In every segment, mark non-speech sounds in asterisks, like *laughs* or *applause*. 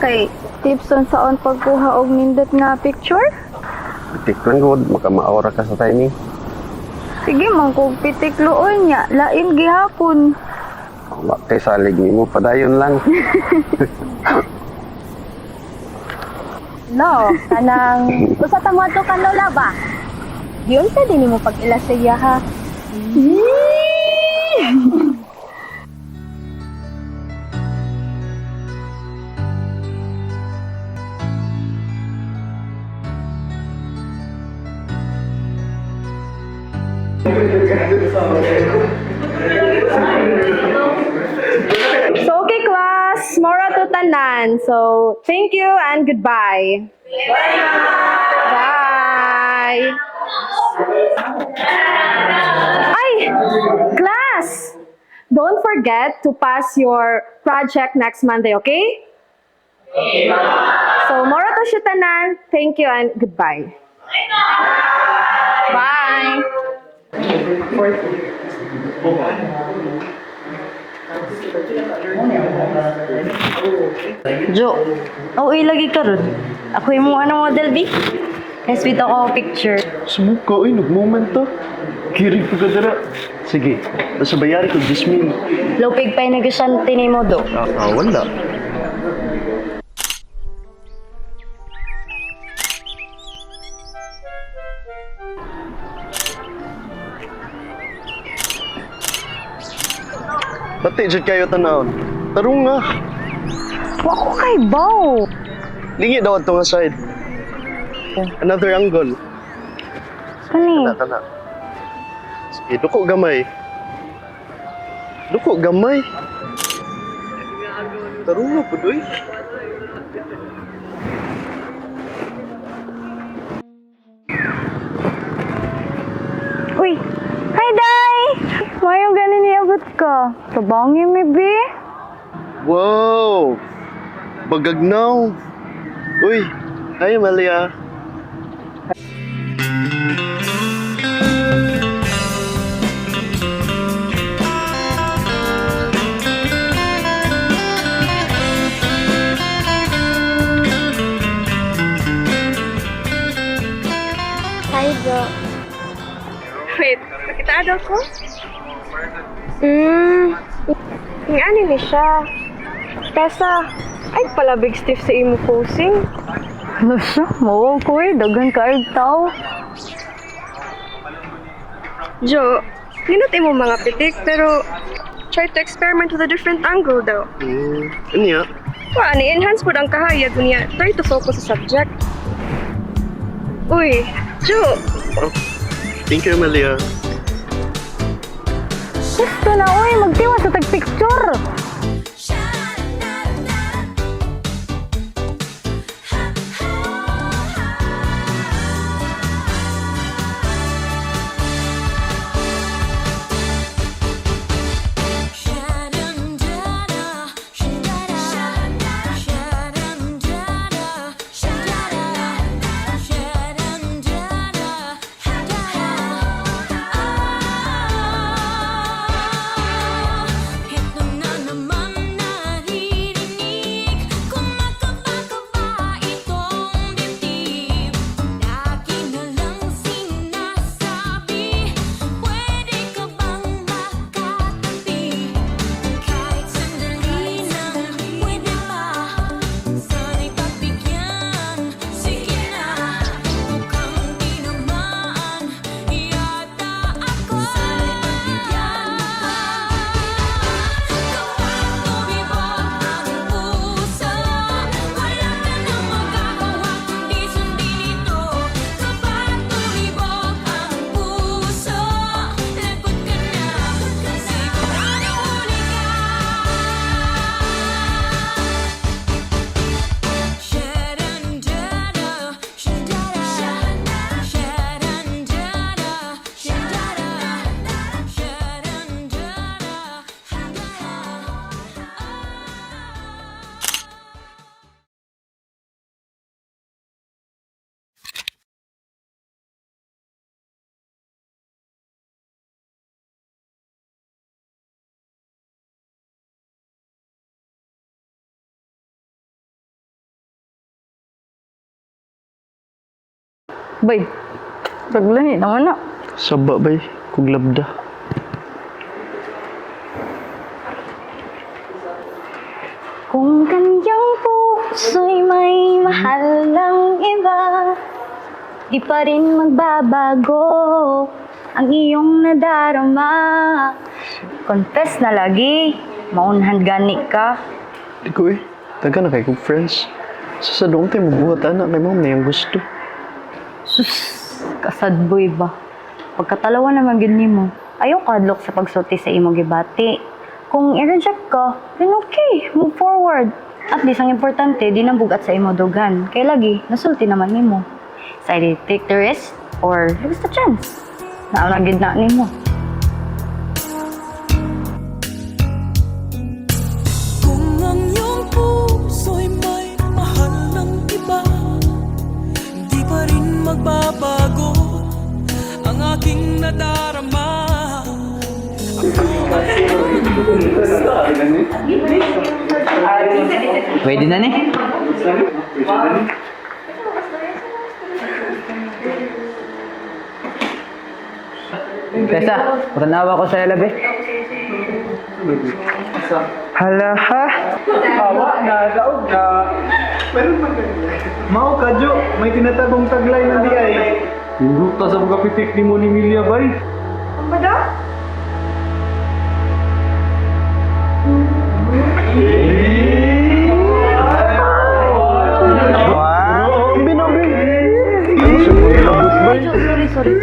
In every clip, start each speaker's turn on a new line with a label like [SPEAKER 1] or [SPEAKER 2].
[SPEAKER 1] Kay tips on sa on pagkuha og nindot nga picture?
[SPEAKER 2] Pitik lang good, makamaura ka sa timing.
[SPEAKER 1] Sige man kung pitik luoy niya, lain gihapon.
[SPEAKER 2] Wa kay salig nimo padayon lang. *laughs*
[SPEAKER 1] No, kanang usa ta mo ato kanola ba? Diyon sa din mo pag ila sa iya ha.
[SPEAKER 3] So, Thank you and goodbye. Bye. Ay, class. Don't forget to pass your project next Monday, okay? So, mora to siya tanan. Thank you and goodbye. Bye.
[SPEAKER 4] Jo, oo ilagi ka ron. Ako yung mga model, B. Yes, with ako picture.
[SPEAKER 5] Sumuka, ay, nag-moment to. Kirig ko ka dara. Sige, nasa bayari ko, 10 mil.
[SPEAKER 4] Lupig pa yung nagasyante ni mo, do.
[SPEAKER 5] Ah, ah, wala. Bati, dyan kayo tanawon. Tarong nga.
[SPEAKER 1] Wa ko kay baw.
[SPEAKER 5] Lingi daw ito nga side. Another angle.
[SPEAKER 1] Kani,
[SPEAKER 5] Kana, kana. Sige, duko gamay. Duko gamay. Tarong nga po, doy.
[SPEAKER 1] Ka. Tabangi mi bi.
[SPEAKER 5] Wow! Bagagnaw! Uy! Hi, Malia!
[SPEAKER 1] Hi, Jo.
[SPEAKER 3] Wait, nakita ko? Hmm, yung ano ni siya. Tessa, ay pala big stiff sa imo posing.
[SPEAKER 1] Ano siya? Mawaw ko eh. Dagan ka ay tao.
[SPEAKER 3] Jo, ninot imo mga pitik, pero try to experiment with a different angle daw.
[SPEAKER 5] Hmm, ano ya?
[SPEAKER 3] Wa, ni-enhance po ang kahayag niya. Try to focus sa subject. Uy, Jo,
[SPEAKER 5] Oh, thank you, Malia.
[SPEAKER 1] Gusto na, uy. Magtiwa sa tag-picture. Bay, paglahi naman na.
[SPEAKER 5] Saba bay, kung labda.
[SPEAKER 1] Kung kanyang puso'y may mahal ng iba, di pa rin magbabago ang iyong nadarama.
[SPEAKER 4] Confess na lagi. Maunhan gani ka.
[SPEAKER 5] Di ko eh, taga na kay kong friends. Sa sadong tayo mabuhat anak, may mga may ang gusto.
[SPEAKER 4] Sus, kasadboy ba? Pagkatalawa naman gid nimo. Ayaw kadlok sa pagsulti sa imong gibati. Kung i-reject ka, then okay, move forward. At least ang importante, di nang bugat sa imo dugan. Kay lagi, nasulti naman nimo. So either take the risk or lose the chance. Naamagid na nimo.
[SPEAKER 6] Nadarama
[SPEAKER 7] Pwede na ni. Tessa, patanawa ko sa'yo labi.
[SPEAKER 8] Hala ha? Hawa na, daog na. Mao ka, Jo. May tinatagong taglay na di ay. Ta sa mga pitik ni mo ni Milia, bay. Ang binabi!
[SPEAKER 4] Sorry, sorry, sorry, sorry.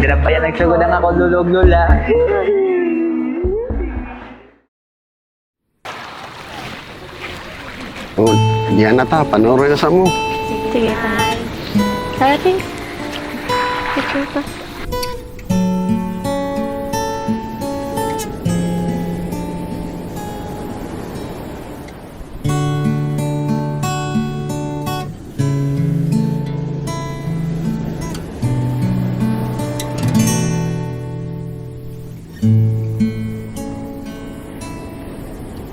[SPEAKER 7] Hirap pa yan nagsugod ang ako lulog lula. *laughs*
[SPEAKER 2] diyan na ta, panoorin na sa mo.
[SPEAKER 1] Sige, tayo. Sa atin. Picture pa.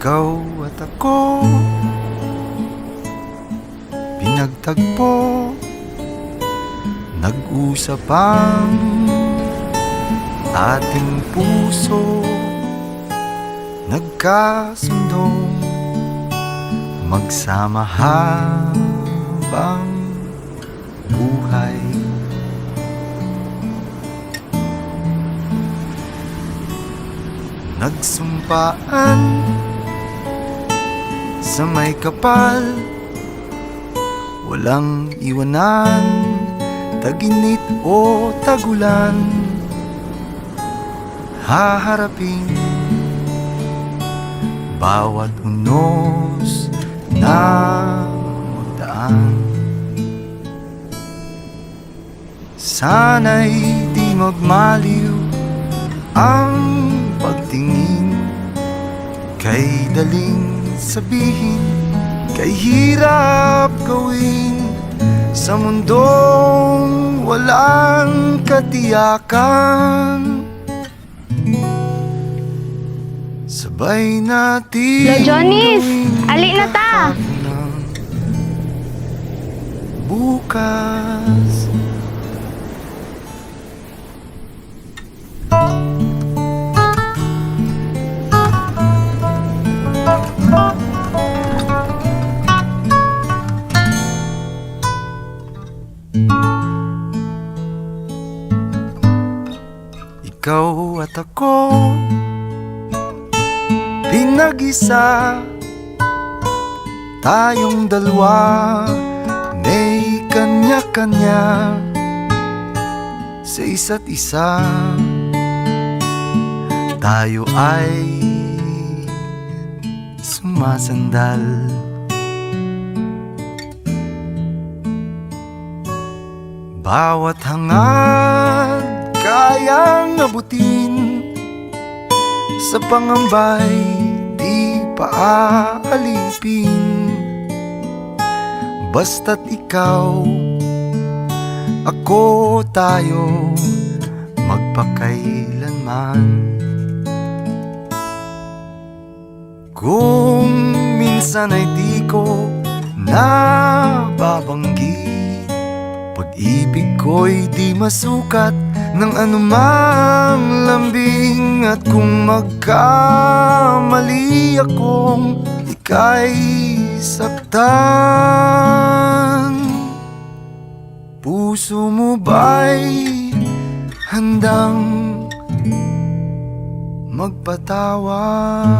[SPEAKER 9] Ikaw at ako Pinagtagpo Nag-usap ang Ating puso. Nagkasundong Magsama habang buhay. Nagsumpaan sa may kapal Walang iwanan Taginit o tagulan Haharapin Bawat unos na magdaan. Sana'y di magmaliw ang pagtingin Kay daling sabihin Kay hirap gawin Sa mundong walang katiyakan Sabay natin
[SPEAKER 1] Lo, Johnny's!
[SPEAKER 9] gawin
[SPEAKER 1] Ali na ta!
[SPEAKER 9] lahat ng Bukas ako Pinag-isa Tayong dalawa May kanya-kanya Sa isa't isa. Tayo ay Sumasandal. Bawat hangad kayang abutin sa pangambay di paaalipin Basta't ikaw, ako, tayo Magpakailanman. Kung minsan ay di ko nababanggit Pag-ibig ko'y di masukat ng anumang lambing At kung magkamali akong ika'y saktan Puso mo ba'y handang magpatawad?